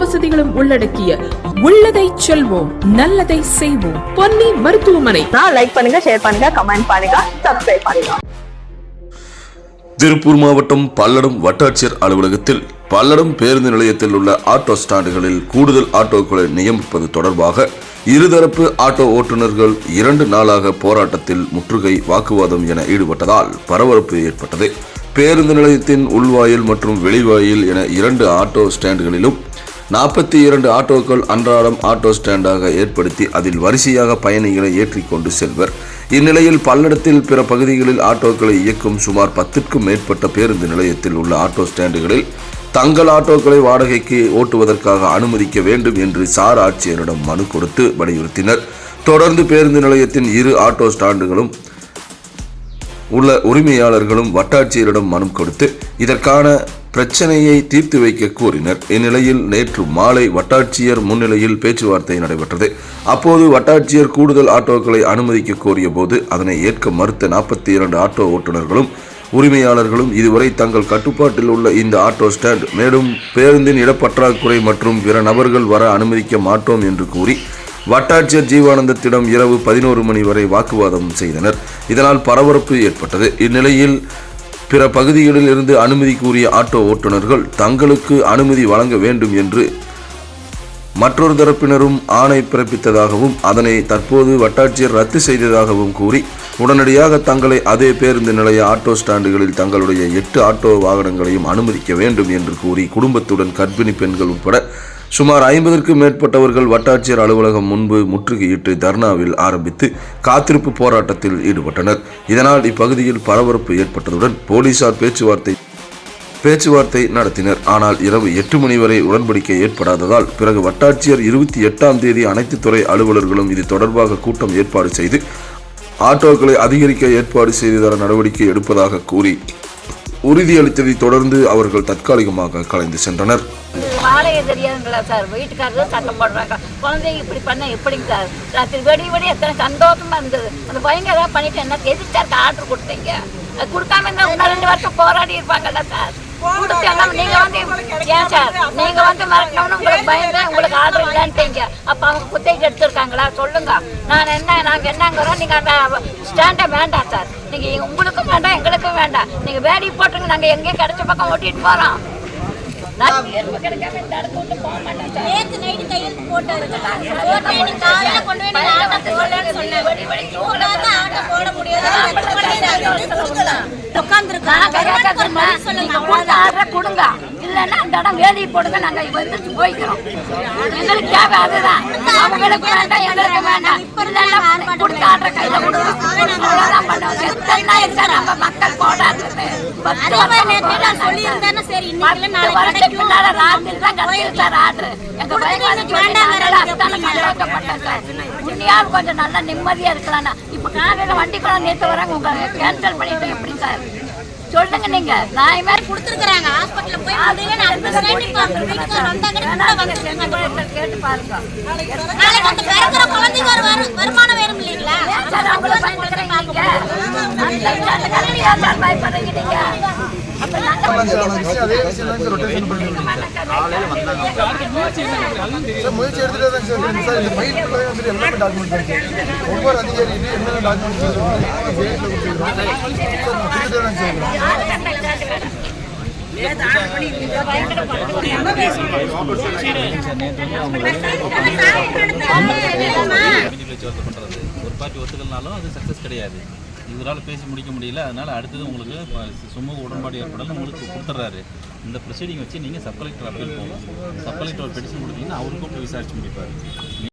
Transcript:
வசதிகளும் உள்ளடக்கிய உள்ளதை செல்வோம் நல்லதை செய்வோம். பொன்னி மருத்துவமனை. லைக் பண்ணுங்க ஷேர் பண்ணுங்க கமெண்ட் பண்ணுங்க சப்ஸ்கிரைப் பண்ணுங்க. திருப்பூர் மாவட்டம் பல்லடம் வட்டாட்சியர் அலுவலகத்தில் பல்லடம் பேருந்து நிலையத்தில் உள்ள ஆட்டோ ஸ்டாண்டுகளில் கூடுதல் ஆட்டோக்களை நியமிப்பது தொடர்பாக இருதரப்பு ஆட்டோ ஓட்டுநர்கள் இரண்டு நாளாக போராட்டத்தில் முற்றுகை வாக்குவாதம் என ஈடுபட்டதால் பரபரப்பு ஏற்பட்டது. பேருந்து நிலையத்தின் உள்வாயில் மற்றும் வெளிவாயில் என இரண்டு ஆட்டோ ஸ்டாண்டுகளிலும் நாற்பத்தி இரண்டு ஆட்டோக்கள் அன்றாடம் ஆட்டோ ஸ்டாண்டாக ஏற்படுத்தி அதில் வரிசையாக பயணிகளை ஏற்றிக்கொண்டு செல்வர். இந்நிலையில் பல்லடத்தில் பிற பகுதிகளில் ஆட்டோக்களை இயக்கும் சுமார் பத்திற்கும் மேற்பட்ட பேருந்து நிலையத்தில் உள்ள ஆட்டோ ஸ்டாண்டுகளில் தங்கள் ஆட்டோக்களை வாடகைக்கு ஓட்டுவதற்காக அனுமதிக்க வேண்டும் என்று சார் ஆட்சியரிடம் மனு கொடுத்து வலியுறுத்தினர். தொடர்ந்து பேருந்து நிலையத்தின் இரு ஆட்டோ ஸ்டாண்டுகளும் உள்ள உரிமையாளர்களும் வட்டாட்சியரிடம் மனு கொடுத்து இதற்கான பிரச்சனையை தீர்த்து வைக்க கூறினர் இந்நிலையில் நேற்று மாலை வட்டாட்சியர் முன்னிலையில் பேச்சுவார்த்தை நடைபெற்றது. அப்போது வட்டாட்சியர் கூடுதல் ஆட்டோக்களை அனுமதிக்க கோரிய போது அதனை ஏற்க மறுத்த நாற்பத்தி இரண்டு ஆட்டோ ஓட்டுநர்களும் உரிமையாளர்களும் இதுவரை தங்கள் கட்டுப்பாட்டில் உள்ள இந்த ஆட்டோ ஸ்டாண்ட் மேலும் பேருந்தின் இடப்பற்றாக்குறை மற்றும் பிற நபர்கள் வர அனுமதிக்க மாட்டோம் என்று கூறி வட்டாட்சியர் ஜீவானந்தத்திடம் இரவு பதினோரு மணி வரை வாக்குவாதம் செய்தனர். இதனால் பரபரப்பு ஏற்பட்டது. இந்நிலையில் பிற பகுதிகளில் இருந்து அனுமதி கூறிய ஆட்டோ ஓட்டுநர்கள் தங்களுக்கு அனுமதி வழங்க வேண்டும் என்று மற்றொரு தரப்பினரும் ஆணை பிறப்பித்ததாகவும் அதனை தற்போது வட்டாட்சியர் ரத்து செய்ததாகவும் கூறி உடனடியாக தங்களை அதே பேருந்து நிலைய ஆட்டோ ஸ்டாண்டுகளில் தங்களுடைய எட்டு ஆட்டோ வாகனங்களையும் அனுமதிக்க வேண்டும் என்று கூறி குடும்பத்துடன் கர்ப்பிணி பெண்கள் உட்பட சுமார் ஐம்பதற்கும் மேற்பட்டவர்கள் வட்டாட்சியர் அலுவலகம் முன்பு முற்றுகையிட்டு தர்ணாவில் ஆரம்பித்து காத்திருப்பு போராட்டத்தில் ஈடுபட்டனர். இதனால் இப்பகுதியில் பரபரப்பு ஏற்பட்டதுடன் போலீசார் பேச்சுவார்த்தை பேச்சுவார்த்தை நடத்தினர். ஆனால் இரவு எட்டு மணி வரை உடன்படிக்கை ஏற்படாததால் பிறகு வட்டாட்சியர் இருபத்தி எட்டாம் தேதி அனைத்து துறை அலுவலர்களும் இது தொடர்பாக கூட்டம் ஏற்பாடு செய்து ஆட்டோக்களை அதிகரிக்க ஏற்பாடு செய்து தர நடவடிக்கை எடுப்பதாக கூறி உறுதியளித்ததை தொடர்ந்து அவர்கள் தற்காலிகமாக கலைந்து சென்றனர். வாடகை தெரியாதுங்களா சார்? வீட்டுக்காரர் சட்டம் போடுறாங்க. குழந்தைங்க இப்படி பண்ண எப்படிங்க சார்? ராத்திரி வெடி வெடி எத்தனை சந்தோஷமா இருந்தது. அந்த பையங்க ஏதாவது பண்ணிட்டு என்ன எதுக்கு சார் ஆர்டர் கொடுத்தீங்க? அது கொடுக்காம இருந்தா இன்னும் ரெண்டு வருஷம் போராடி இருப்பாங்கல்ல சார்? கொடுத்தாங்க நீங்க வந்து ஏன் சார்? நீங்க வந்து மறக்கணும்னு உங்களுக்கு பயந்து உங்களுக்கு ஆர்டர் இல்லைன்ட்டீங்க. அப்ப அவங்க குத்தகைக்கு எடுத்திருக்காங்களா? சொல்லுங்க. நான் என்ன நாங்க என்னங்கிறோம். நீங்க அந்த ஸ்டாண்டை வேண்டாம் சார். நீங்க உங்களுக்கும் வேண்டாம் எங்களுக்கும் வேண்டாம். நீங்க வேடி போட்டுங்க. நாங்க எங்கேயும் கிடைச்ச பக்கம் ஓட்டிட்டு போறோம். நேத்து நைட்டு கையெழுத்து போட்டாரு. போட்டு நீ காலையில கொண்டு போய் ஆட்டோ போடலன்னு சொன்னேன். போடாத ஆட்டோ போட முடியாது. உட்காந்துருக்கா கொடுத்த ஆர்டரை கொடுங்க. இல்லைன்னா அந்த இடம் வேலி போடுங்க. நாங்க வந்துட்டு போய்க்கிறோம். எங்களுக்கு தேவை அதுதான். அவங்களுக்கு வேண்டாம் எங்களுக்கு வேண்டாம். இல்லைன்னா கொடுத்த ஆர்டரை கையில கொடுங்க. நம்ம மக்கள் பத்து அதே மாதிரி நேத்து நான் சொல்லியிருந்தேன்னா சரி இன்னைக்கு நாளைக்கு கிடைக்கும். முன்னால ராத்திரி தான் கிடைச்சது சார் ஆர்டர் எங்க பையன் சொல்லி வேண்டாம் சார். உன்னையாவது கொஞ்சம் நல்லா நிம்மதியா இருக்கலாம்னா இப்ப காலையில வண்டி கூட நேற்று வராங்க. உங்க கேன்சல் பண்ணிட்டு எப்படி சார்? சொல்லுங்க நீங்க. நான் இது மாதிரி கொடுத்துருக்காங்க ஹாஸ்பிட்டல்ல போய் கேட்டு பாருங்க. நாளைக்கு அந்த பிறக்கிற குழந்தைங்க ஒரு வரு- வருமானம் வேணும் இல்லைங்களா? முயற்சி எடுத்துட்டே தான் சார் இந்த ஃபுல்லாகவே வந்துட்டு எல்லாமே டாக்குமெண்ட் இருக்கு ஒவ்வொரு அதிகாரிகிட்டையும் என்னென்ன டாக்குமெண்ட் கொடுத்துருக்கோம் கொடுத்துட்டே தான் சார் இருக்கேன். கமிட்டி பேச்சுவார்த்தை பண்ணுறது ஒரு அது சக்ஸஸ் கிடையாது. இவரால் பேசி முடிக்க முடியல அதனால் அடுத்தது உங்களுக்கு சுமூக உடன்பாடு ஏற்படலாம் உங்களுக்கு கொடுத்துட்றாரு. இந்த ப்ரொசீடிங் வச்சு நீங்கள் சப் கலெக்டர் அப்பீல் போகணும் சப் கலெக்டர் ஒரு பெட்டிஷன் கொடுத்தீங்கன்னா அவருக்கும் போய் விசாரிச்சு முடிப்பார்.